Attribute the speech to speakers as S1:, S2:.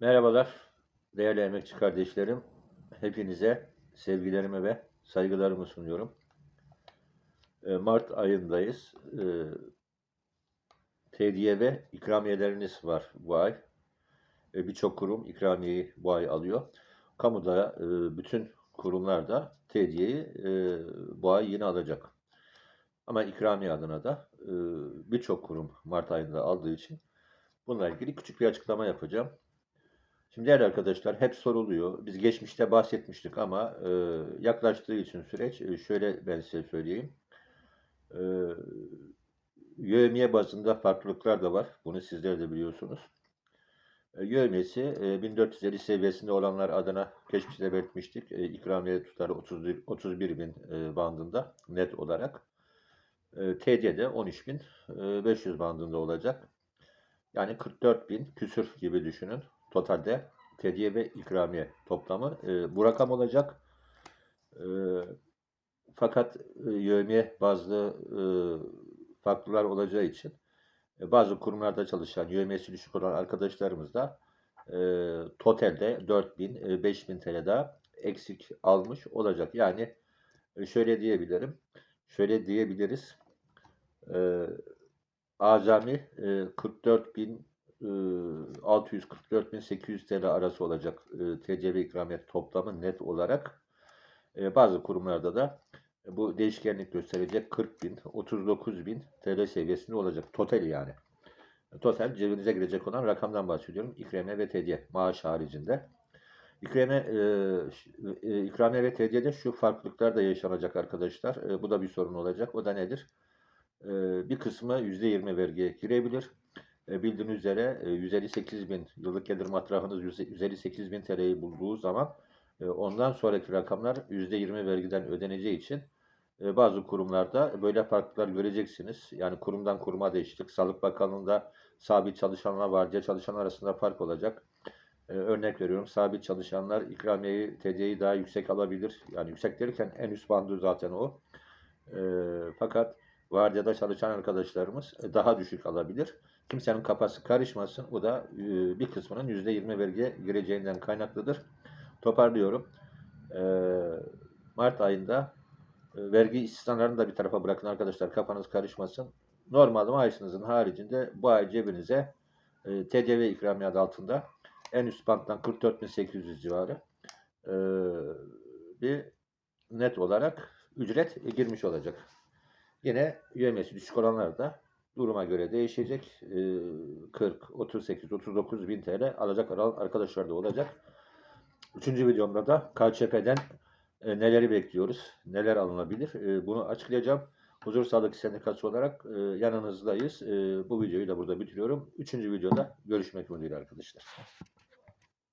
S1: Merhabalar, değerli emekçi kardeşlerim. Hepinize sevgilerimi ve saygılarımı sunuyorum. Eee, Mart ayındayız. Eee, tediye ve ikramiyeleriniz var bu ay. Eee, Birçok kurum ikramiyeyi bu ay alıyor. Kamuda eee, bütün kurumlar da tediyeyi eee, bu ay yine alacak. Ama ikramiye adına da eee, birçok kurum Mart ayında aldığı için bununla ilgili küçük bir açıklama yapacağım. Şimdi değerli arkadaşlar hep soruluyor. Biz geçmişte bahsetmiştik ama e, yaklaştığı için süreç e, şöyle ben size söyleyeyim. E, yevmiye bazında farklılıklar da var. Bunu sizler de biliyorsunuz. E, yevmiyesi e, 1450 seviyesinde olanlar adına geçmişte belirtmiştik. E, ikramiye tutarı 31, 31 bin e, bandında net olarak. E, TC'de 13.500 bandında olacak. Yani 44 bin küsür gibi düşünün. Totalde tediye ve ikramiye toplamı e, bu rakam olacak. E, fakat e, yevmiye bazı e, farklılar olacağı için e, bazı kurumlarda çalışan yevmiyesi düşük olan arkadaşlarımız da e, totalde 4000 e, 5000 TL daha eksik almış olacak. Yani e, şöyle diyebilirim. Şöyle diyebiliriz. E, azami e, 44 bin 644.800 TL arası olacak e, TCB ikramiye toplamı net olarak. Bazı kurumlarda da bu değişkenlik gösterecek 40.000, 39.000 TL seviyesinde olacak. Total yani. Total cebinize girecek olan rakamdan bahsediyorum. İkramiye ve tediye maaş haricinde. İkramiye, e, e, ikramiye ve tediyede şu farklılıklar da yaşanacak arkadaşlar. E, bu da bir sorun olacak. O da nedir? E, bir kısmı %20 vergiye girebilir. E, bildiğiniz üzere e, 158 bin yıllık gelir matrahınız 158 bin TL'yi bulduğu zaman e, ondan sonraki rakamlar %20 vergiden ödeneceği için e, bazı kurumlarda böyle farklılıklar göreceksiniz. Yani kurumdan kuruma değişiklik. Sağlık Bakanlığı'nda sabit çalışanlar var diye çalışanlar arasında fark olacak. E, örnek veriyorum sabit çalışanlar ikramiyeyi, TC'yi daha yüksek alabilir. Yani yüksek derken en üst bandı zaten o. E, fakat vardiyada çalışan arkadaşlarımız e, daha düşük alabilir. Kimsenin kafası karışmasın. Bu da e, bir kısmının %20 vergiye gireceğinden kaynaklıdır. Toparlıyorum. E, Mart ayında e, vergi istisnalarını da bir tarafa bırakın arkadaşlar. Kafanız karışmasın. Normal maaşınızın haricinde bu ay cebinize TCV ikramiye altında en üst banttan 44.800 civarı bir net olarak ücret girmiş olacak. Yine üyemesi düşük olanlar da duruma göre değişecek. E, 40, 38, 39 bin TL alacak arkadaşlar da olacak. Üçüncü videomda da KÇP'den e, neleri bekliyoruz, neler alınabilir e, bunu açıklayacağım. Huzur Sağlık Sendikası olarak e, yanınızdayız. Bu videoyu da burada bitiriyorum. Üçüncü videoda görüşmek ümidiyle arkadaşlar.